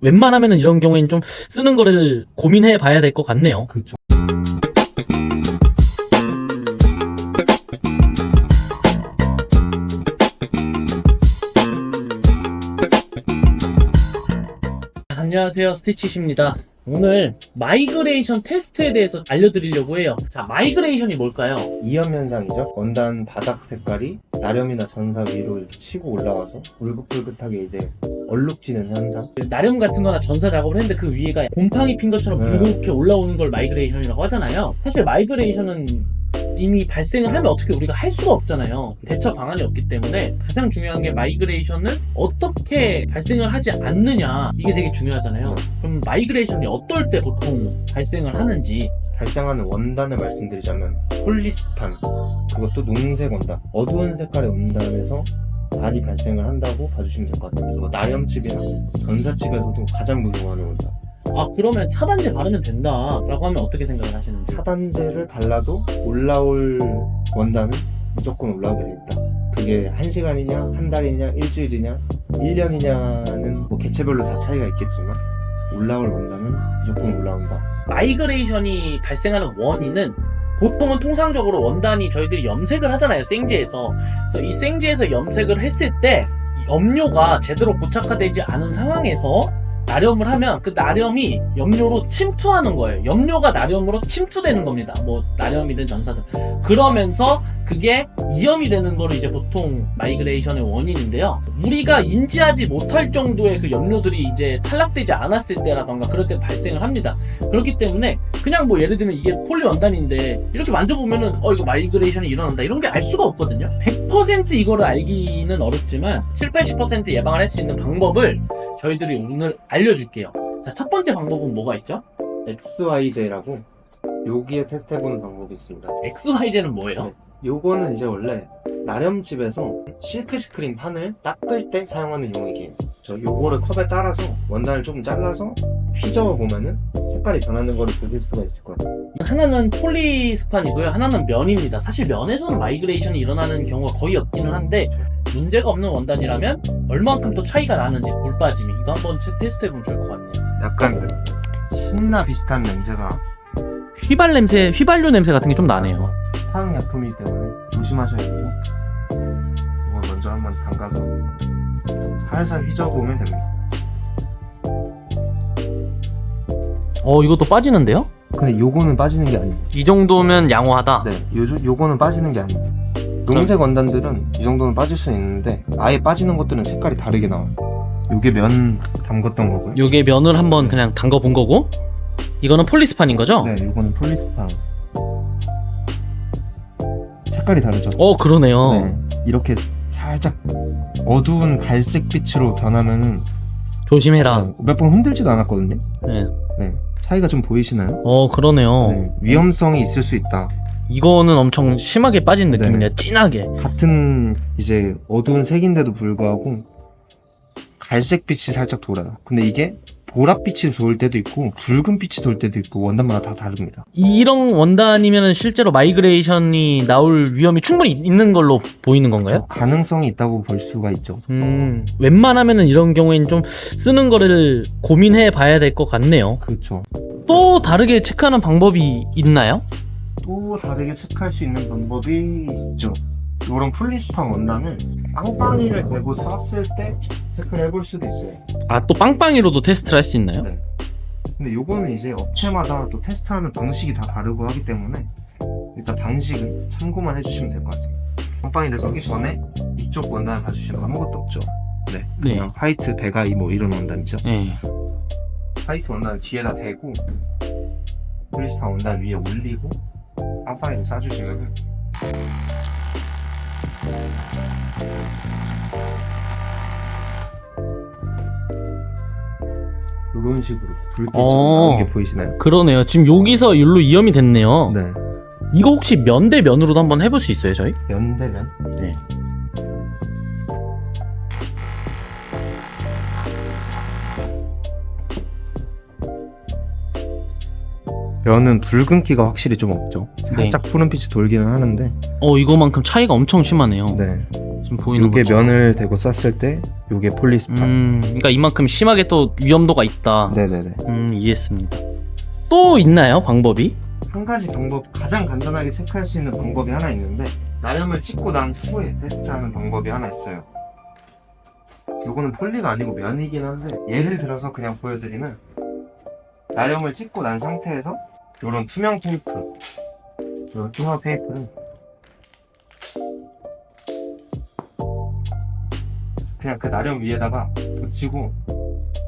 웬만하면은 이런 경우에는 좀 쓰는 거를 고민해 봐야 될 것 같네요. 그렇죠. 안녕하세요 스티치십니다 오늘 마이그레이션 테스트에 대해서 알려드리려고 해요 자 마이그레이션이 뭘까요? 이염 현상이죠. 원단 바닥 색깔이 나렴이나 전사 위로 이렇게 치고 올라와서 울긋불긋하게 이제 얼룩지는 현상. 나름 같은 거나 전사 작업을 했는데 그 위에가 곰팡이 핀 것처럼 네. 붉게 올라오는 걸 마이그레이션이라고 하잖아요 사실 마이그레이션은 이미 발생을 하면 어떻게 우리가 할 수가 없잖아요. 대처 방안이 없기 때문에 가장 중요한 게 마이그레이션을 어떻게 발생을 하지 않느냐. 이게 되게 중요하잖아요. 그럼 마이그레이션이 어떨 때 보통 발생을 하는지. 발생하는 원단을 말씀드리자면 폴리스탄. 그것도 녹색 원단. 어두운 색깔의 원단에서 많이 발생을 한다고 봐주시면 될 것 같아요. 그리고 나렴집이나 전사집에서도 가장 무서워하는 원단. 아 그러면 차단제 바르면 된다라고 하면 어떻게 생각을 하시는지 차단제를 발라도 올라올 원단은 무조건 올라오게 돼 있다. 그게 한 시간이냐, 한 달이냐, 일주일이냐, 1년이냐는 뭐 개체별로 다 차이가 있겠지만 올라올 원단은 무조건 올라온다. 마이그레이션이 발생하는 원인은 보통은 통상적으로 원단이 저희들이 염색을 하잖아요 생지에서 그래서 이 생지에서 염색을 했을 때 염료가 제대로 고착화되지 않은 상황에서 나렴을 하면 그 나렴이 염료로 침투하는 거예요. 염료가 나렴으로 침투되는 겁니다. 뭐 나렴이든 전사든. 그러면서 그게 이염이 되는 거를 이제 보통 마이그레이션의 원인인데요. 우리가 인지하지 못할 정도의 그 염료들이 이제 탈락되지 않았을 때라던가 그럴 때 발생을 합니다. 그렇기 때문에 그냥 뭐 예를 들면 이게 폴리 원단인데 이렇게 만져보면은 어 이거 마이그레이션이 일어난다 이런 게 알 수가 없거든요. 100% 이거를 알기는 어렵지만 7, 80% 예방을 할 수 있는 방법을 저희들이 오늘 알려줄게요 자 첫 번째 방법은 뭐가 있죠? XY제라고 여기에 테스트해보는 방법이 있습니다. XY제는 뭐예요? 요거는 이제 원래 나렴집에서 실크 스크린 판을 닦을 때 사용하는 용액이에요. 저 요거를 컵에 따라서 원단을 조금 잘라서 휘저어 보면은 색깔이 변하는 거를 보실 수가 있을 거예요. 하나는 폴리스판이고요 하나는 면입니다 사실 면에서는 마이그레이션이 일어나는 경우가 거의 없기는 한데 문제가 없는 원단이라면 얼만큼 또 차이가 나는지 물 빠짐이 이거 한번 테스트해 보면 좋을 것 같네요 약간 신나 비슷한 냄새가 휘발 냄새, 휘발유 냄새 같은 게 좀 나네요. 화학약품이기 때문에 조심하셔야 돼요. 이거 먼저 한번 담가서 살살 휘저어 보면 됩니다. 어, 이것도 빠지는데요? 근데 요거는 빠지는 게 아니에요. 이 정도면 양호하다. 네, 요, 요거는 빠지는 게 아니에요. 녹색 원단들은 이 정도는 빠질 수 있는데 아예 빠지는 것들은 색깔이 다르게 나와요. 요게 면 담궜던 거고요. 요게 면을 한번 그냥 담궈 본 거고, 이거는 폴리스판인 거죠? 네, 요거는 폴리스판. 색깔이 다르죠? 어, 그러네요. 네, 이렇게 스- 살짝 어두운 갈색 빛으로 변하면 조심해라. 몇번 흔들지도 않았거든요. 네. 네, 차이가 좀 보이시나요? 어, 그러네요. 네, 위험성이 있을 수 있다. 이거는 엄청 심하게 빠진 느낌이네 요. 진하게. 같은 이제 어두운 색인데도 불구하고 갈색 빛이 살짝 돌아요. 근데 이게 보랏빛이 돌 때도 있고 붉은 빛이 돌 때도 있고 원단마다 다 다릅니다. 이런 원단이면 실제로 마이그레이션이 나올 위험이 충분히 있는 걸로 보이는 건가요? 저 가능성이 있다고 볼 수가 있죠. 음, 웬만하면은 이런 경우에는 좀 쓰는 거를 고민해 봐야 될 것 같네요. 그렇죠. 또 다르게 체크하는 방법이 있나요? 또 다르게 체크할 수 있는 방법이 있죠. 이런 폴리스판 원단은 빵빵이를 대고 샀을 때 체크를 해볼 수도 있어요. 아, 또 빵빵이로도 테스트를 할 수 있나요? 네. 근데 요거는 이제 업체마다 또 테스트하는 방식이 다 다르고 하기 때문에 일단 방식을 참고만 해주시면 될 것 같습니다. 빵빵이를 쓰기 전에 이쪽 원단을 봐주시면 아무것도 없죠. 네. 네. 그냥 화이트, 베가이 뭐 이런 원단이죠. 네. 화이트 원단을 뒤에다 대고 폴리스판 원단 위에 올리고 빵빵이를 싸주시면 이런 식으로 불빛이 어. 나오는 게 보이시나요? 그러네요. 지금 여기서 일로 이염이 됐네요. 네. 이거 혹시 면 대 면으로도 한번 해볼 수 있어요, 저희? 면대면 네. 면은 붉은기가 확실히 좀 없죠. 네. 살짝 푸른빛이 돌기는 하는데 어, 이거만큼 차이가 엄청 심하네요. 네. 지금 보이는 요게 거죠. 면을 대고 쌌을 때 요게 폴리스판. 음, 그러니까 이만큼 심하게 또 위험도가 있다. 네네네. 음, 이해했습니다. 또 있나요, 방법이? 한 가지 방법, 가장 간단하게 체크할 수 있는 방법이 하나 있는데 나름을 찍고 난 후에 테스트하는 방법이 하나 있어요. 요거는 폴리가 아니고 면이긴 한데 예를 들어서 그냥 보여드리면 나름을 찍고 난 상태에서 요런 투명 테이프 요런 투명 테이프를 그냥 그 나름 위에다가 붙이고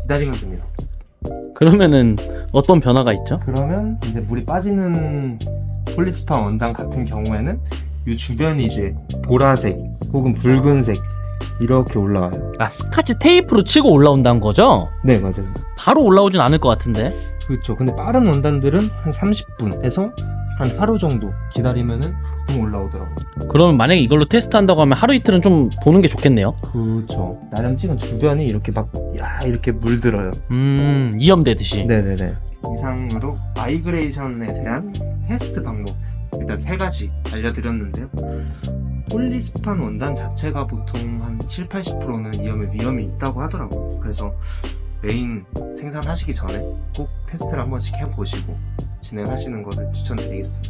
기다리면 됩니다. 그러면은 어떤 변화가 있죠? 그러면 이제 물이 빠지는 폴리스판 원단 같은 경우에는 이 주변이 이제 보라색 혹은 붉은색 이렇게 올라와요. 아, 스카치 테이프로 치고 올라온다는 거죠? 네 맞아요. 바로 올라오진 않을 것 같은데. 그렇죠. 근데 빠른 원단들은 한 30분에서 한 하루 정도 기다리면은 보통 올라오더라고요. 그러면 만약에 이걸로 테스트한다고 하면 하루 이틀은 좀 보는 게 좋겠네요. 그렇죠. 나름 찍은 주변이 이렇게 막 야 이렇게 물들어요. 음, 이염되듯이. 네네네. 이상으로 마이그레이션에 대한 테스트 방법 일단 세 가지 알려드렸는데요. 폴리스판 원단 자체가 보통 한 7, 80%는 이염의 위험이 있다고 하더라고요. 그래서 메인 생산하시기 전에 꼭 테스트를 한 번씩 해보시고 진행하시는 것을 추천드리겠습니다.